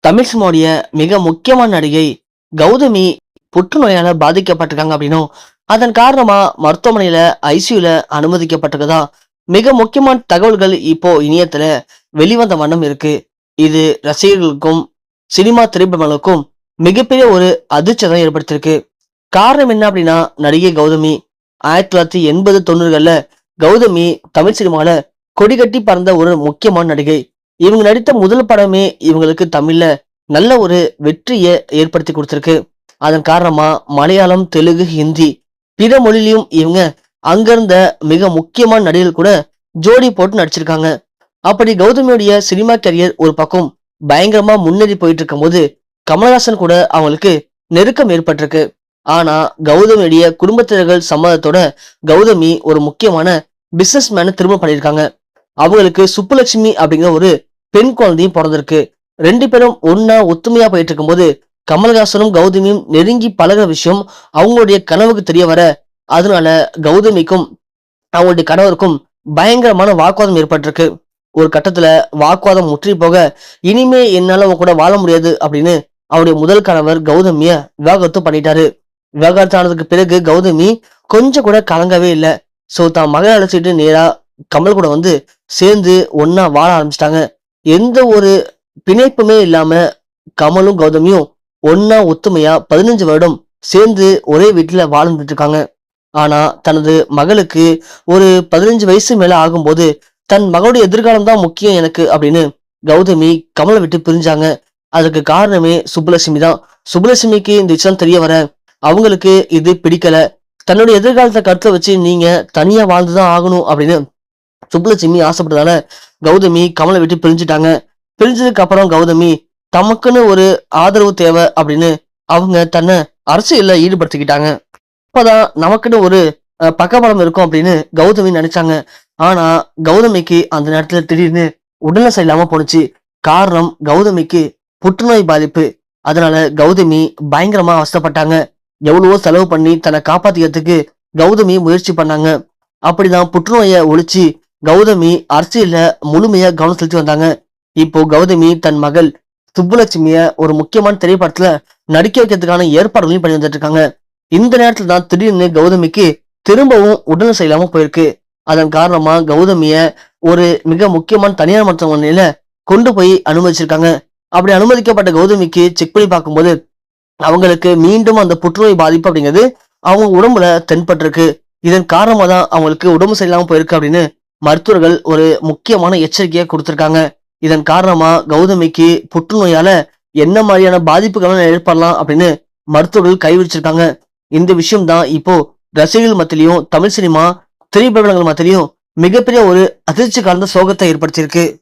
தமிழ் சினிமாவுடைய மிக முக்கியமான நடிகை கௌதமி புற்றுநோயால பாதிக்கப்பட்டிருக்காங்க அப்படின்னும் அதன் காரணமா மருத்துவமனையில ஐசியூல அனுமதிக்கப்பட்டிருக்கதா மிக முக்கியமான தகவல்கள் இப்போ இணையத்துல வெளிவந்த வண்ணம் இருக்கு. இது ரசிகர்களுக்கும் சினிமா திரைப்படங்களுக்கும் மிகப்பெரிய ஒரு அதிர்ச்சியை ஏற்படுத்தியிருக்கு. காரணம் என்ன அப்படின்னா நடிகை கௌதமி ஆயிரத்தி தொள்ளாயிரத்தி எண்பது தொண்ணூறுகள்ல கௌதமி தமிழ் சினிமாவில் கொடிகட்டி பறந்த ஒரு முக்கியமான நடிகை. இவங்க நடித்த முதல் படமே இவங்களுக்கு தமிழ்ல நல்ல ஒரு வெற்றியை ஏற்படுத்தி கொடுத்துருக்கு. அதன் காரணமா மலையாளம் தெலுங்கு ஹிந்தி பிற மொழிலையும் இவங்க அங்கிருந்த மிக முக்கியமான நடிகர்கள் கூட ஜோடி போட்டு நடிச்சிருக்காங்க. அப்படி கௌதமியுடைய சினிமா கரியர் ஒரு பக்கம் பயங்கரமா முன்னேறி போயிட்டு இருக்கும்போது கமலஹாசன் கூட அவங்களுக்கு நெருக்கம் ஏற்பட்டிருக்கு. ஆனா கௌதமியுடைய குடும்பத்தினர்கள் சம்மதத்தோட கௌதமி ஒரு முக்கியமான பிசினஸ் மேன திரும்ப பண்ணியிருக்காங்க. அவங்களுக்கு சுப்புலட்சுமி அப்படிங்கிற ஒரு பெண் குழந்தையும் பிறந்திருக்கு. ரெண்டு பேரும் ஒன்னா ஒத்துமையா போயிட்டு இருக்கும்போது கமல்ஹாசனும் கௌதமியும் நெருங்கி பழகுற விஷயம் அவங்களுடைய கனவுக்கு தெரிய வர அதனால கௌதமிக்கும் அவங்களுடைய கணவருக்கும் பயங்கரமான வாக்குவாதம் ஏற்பட்டிருக்கு. ஒரு கட்டத்துல வாக்குவாதம் முற்றி போக இனிமே என்னால அவன் கூட வாழ முடியாது அப்படின்னு அவருடைய முதல் கணவர் கௌதமிய விவாகரத்து பண்ணிட்டாரு. விவாகரத்து ஆனதுக்கு பிறகு கௌதமி கொஞ்சம் கூட கலங்கவே இல்லை. சோ தான் மகனை அழைச்சிட்டு நேரா கமல் கூட வந்து சேர்ந்து ஒன்னா வாழ ஆரம்பிச்சிட்டாங்க. எந்த ஒரு பிணைப்புமே இல்லாம கமலும் கௌதமியும் ஒன்னா ஒத்துமையா பதினஞ்சு வருடம் சேர்ந்து ஒரே வீட்டுல வாழ்ந்துட்டு இருக்காங்க ஆனா தனது மகளுக்கு ஒரு பதினஞ்சு வயசு மேல ஆகும்போது தன் மகளுடைய எதிர்காலம் தான் முக்கியம் எனக்கு அப்படின்னு கௌதமி கமலை விட்டு பிரிஞ்சாங்க. அதுக்கு காரணமே சுப்புலட்சுமி தான். சுப்புலட்சுமிக்கு இந்த விஷயம் தெரிய வர அவங்களுக்கு இது பிடிக்கல. தன்னுடைய எதிர்காலத்தை கருத்தை வச்சு நீங்க தனியா வாழ்ந்துதான் ஆகணும் அப்படின்னு சுப்புலட்சுமி ஆசைப்பட்டதால கௌதமி கமலை விட்டு பிரிஞ்சுட்டாங்க. பிரிஞ்சதுக்கு அப்புறம் கௌதமி தமக்குன்னு ஒரு ஆதரவு தேவை அப்படின்னு அவங்க தன்னை அரசியல்ல ஈடுபடுத்திக்கிட்டாங்க. அப்பதான் நமக்குன்னு ஒரு பக்கபலம் இருக்கும் அப்படின்னு கௌதமி நினைச்சாங்க. ஆனா கௌதமிக்கு அந்த நேரத்துல திடீர்னு உடல்நலம் சரியில்லாம போனுச்சு காரணம் கௌதமிக்கு புற்றுநோய் பாதிப்பு. அதனால கௌதமி பயங்கரமா அவஸ்தைப்பட்டாங்க. எவ்வளவோ செலவு பண்ணி தன்னை காப்பாத்திக்கிறதுக்கு கௌதமி முயற்சி பண்ணாங்க. அப்படிதான் புற்றுநோயை ஒழிச்சு கௌதமி அரசியல்ல முழுமையா கவனம் செலுத்தி வந்தாங்க. இப்போ கௌதமி தன் மகள் சுப்புலட்சுமிய ஒரு முக்கியமான திரைப்படத்துல நடிக்க வைக்கிறதுக்கான ஏற்பாடுகளையும் பண்ணி வந்துட்டு இருக்காங்க. இந்த நேரத்துல தான் திடீர்னு கௌதமிக்கு திரும்பவும் உடல் செய்யலாம போயிருக்கு. அதன் காரணமா கௌதமிய ஒரு மிக முக்கியமான தனியார் மருத்துவமனையில கொண்டு போய் அனுமதிச்சிருக்காங்க. அப்படி அனுமதிக்கப்பட்ட கௌதமிக்கு செக் பண்ணி பார்க்கும்போது அவங்களுக்கு மீண்டும் அந்த புற்றுநோய் பாதிப்பு அப்படிங்கிறது அவங்க உடம்புல தென்பட்டிருக்கு. இதன் காரணமா தான் அவங்களுக்கு உடம்பு சரியில்லாம போயிருக்கு அப்படின்னு மருத்துவர்கள் ஒரு முக்கியமான எச்சரிக்கையை கொடுத்திருக்காங்க. இதன் காரணமா கௌதமிக்கு புற்றுநோயால என்ன மாதிரியான பாதிப்புகள் ஏற்படலாம் அப்படின்னு மருத்துவர்கள் கைவிரிச்சிருக்காங்க. இந்த விஷயம் தான் இப்போ ரசிகர்கள் மத்தியிலையும் தமிழ் சினிமா திரைப்படங்கள் மத்தியிலையும் மிகப்பெரிய ஒரு அதிர்ச்சி கலந்த சோகத்தை ஏற்படுத்தியிருக்கு.